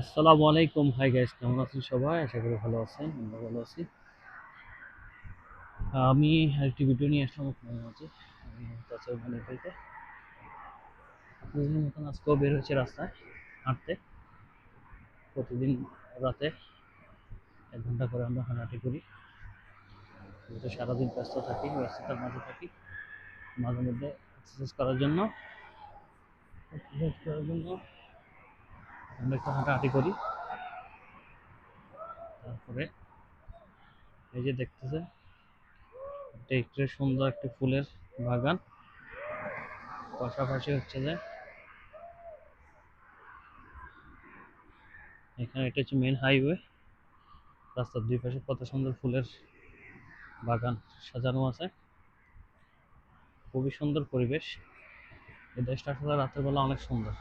আসসালামু আলাইকুম। Hi guys কেমন আছেন সবাই? আশা করি ভালো আছেন আমরা ভালো আছি। আমি আরেকটি ভিডিও নিয়ে আসলাম আপনাদের মাঝে। আমি তাছাড়া ওখানে থেকে আপনাদের মতন আজকেও বের হয়েছে রাস্তায় হাঁটতে। প্রতিদিন রাতে এক ঘণ্টা করে আমরা হাঁটাহাঁটি করি। যেহেতু সারাদিন ব্যস্ত থাকি, ব্যস্ততার মাঝে থাকি, মাঝে মধ্যে এক্সারসাইজ করার জন্য। এক্সারসাইজ করার জন্য আমরা একটু হাঁটাহাঁটি করি। তারপরে এই যে দেখতেছে এটা সুন্দর একটি ফুলের বাগান। পাশাপাশি হচ্ছে যে এখানে এটা হচ্ছে মেন হাইওয়ে রাস্তার দুই পাশে কত সুন্দর ফুলের বাগান সাজানো আছে। খুবই সুন্দর পরিবেশ। এই দেশটা আসলে রাতের বেলা অনেক সুন্দর।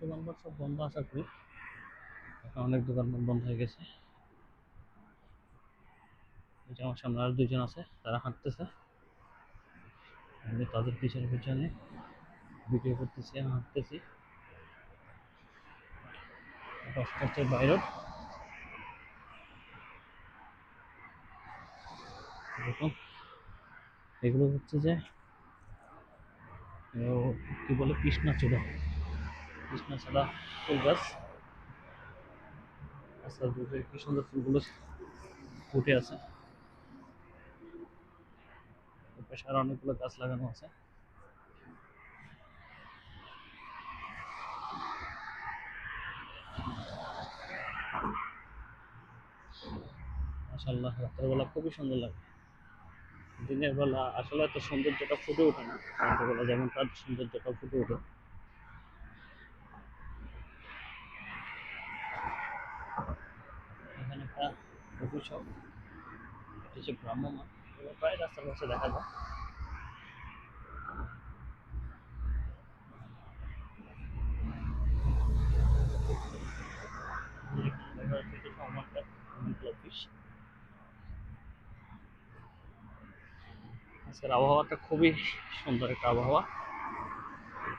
দোকানপাট সব বন্ধ আশা করি। অনেক দোকানপাট বন্ধ হয়ে গেছে। আমার সামনে আর দুইজন আছে, তারা হাঁটতেছে। আমি তাদের পিছনে পিছনে ভিডিও করতেছি হাঁটতেছি। দশটা হচ্ছে বাইরের দেখুন, এগুলো হচ্ছে যে কি বলে, কৃষ্ণচূড়া। কৃষ্ণচূড়া ফুল গাছ। আচ্ছা দুটো কি সুন্দর ফুলগুলো ফুটে আছে। পাশে আরও অনেকগুলো গাছ লাগানো আছে। মাশাল্লাহ রাতের বেলা খুবই সুন্দর লাগে। দিনের বেলা আসলে এত সৌন্দর্যটা ফুটে ওঠে না। রাতের বেলা যেমন তার সৌন্দর্যটা ফুটে ওঠে এখানে একটা কফি শপ এটা হচ্ছে এগুলো প্রায় রাস্তার পাশে দেখা যায় আজকের আবহাওয়াটা খুবই সুন্দর একটা আবহাওয়া।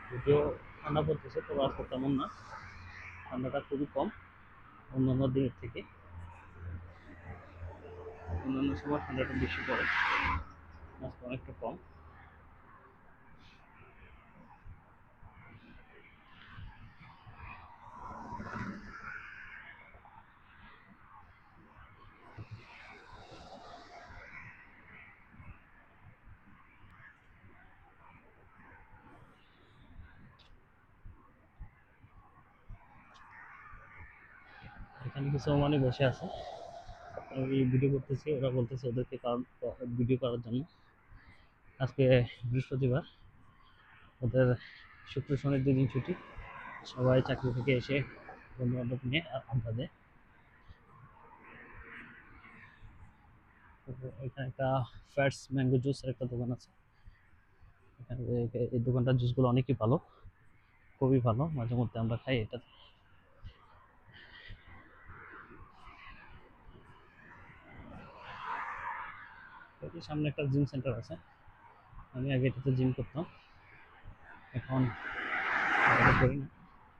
যদিও ঠান্ডা পড়তেছে, তবে আজকে তেমন না। ঠান্ডাটা খুবই কম অন্যান্য দিনের থেকে। অন্যান্য সময় ঠান্ডাটা বেশি পড়ে। আজকে অনেকটা কম। এখানে কিছু মানে বসে আছে। আমি ভিডিও করতেছি, ওরা বলতেছে ওদেরকে কারণ ভিডিও করার জন্য। আজকে বৃহস্পতিবার, ওদের শুক্র শনির দুদিন ছুটি। সবাই চাকরি থেকে এসে বন্ধু বান্ধব নিয়ে আড্ডা দেয়। এখানে একটা ফ্যাটস ম্যাঙ্গো জুসের একটা দোকান আছে। এখানে এই দোকানটার জুসগুলো অনেকই ভালো, খুবই ভালো। মাঝে মধ্যে আমরা খাই এটা। এটির সামনে একটা জিম সেন্টার আছে। আমি আগে এটাতে জিম করতাম। এখন করি না।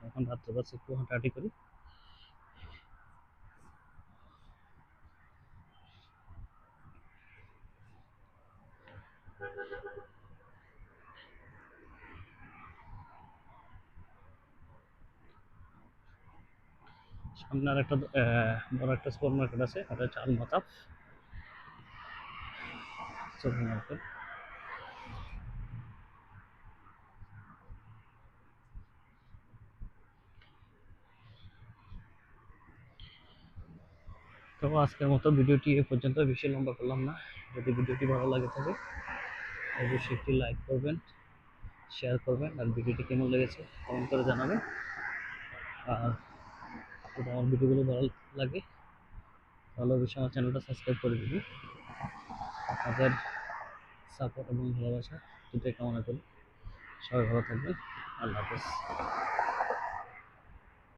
এখন রাত্রে বাসে একটু হাঁটাহাঁটি করি। সামনে আর একটা বড় একটা সুপার মার্কেট আছে। ওটা হচ্ছে আলমাতাফ সুপার মার্কেট তো আজকের মতো ভিডিওটি এ পর্যন্ত, বেশি লম্বা করলাম না। যদি ভিডিওটি ভালো লাগে থাকে, অবশ্যই একটি লাইক করবেন, শেয়ার করবেন, আর ভিডিওটি কেমন লেগেছে কমেন্ট করে জানাবেন। আর যদি আমার ভিডিওগুলো ভালো লাগে, তাহলে অবশ্যই আমার চ্যানেলটা সাবস্ক্রাইব করে দিবি আপনাদের সাপোর্ট এবং ভালোবাসা। দুটোই কামনা করি। সবাই ভালো থাকবেন। আল্লাহ হাফেজ।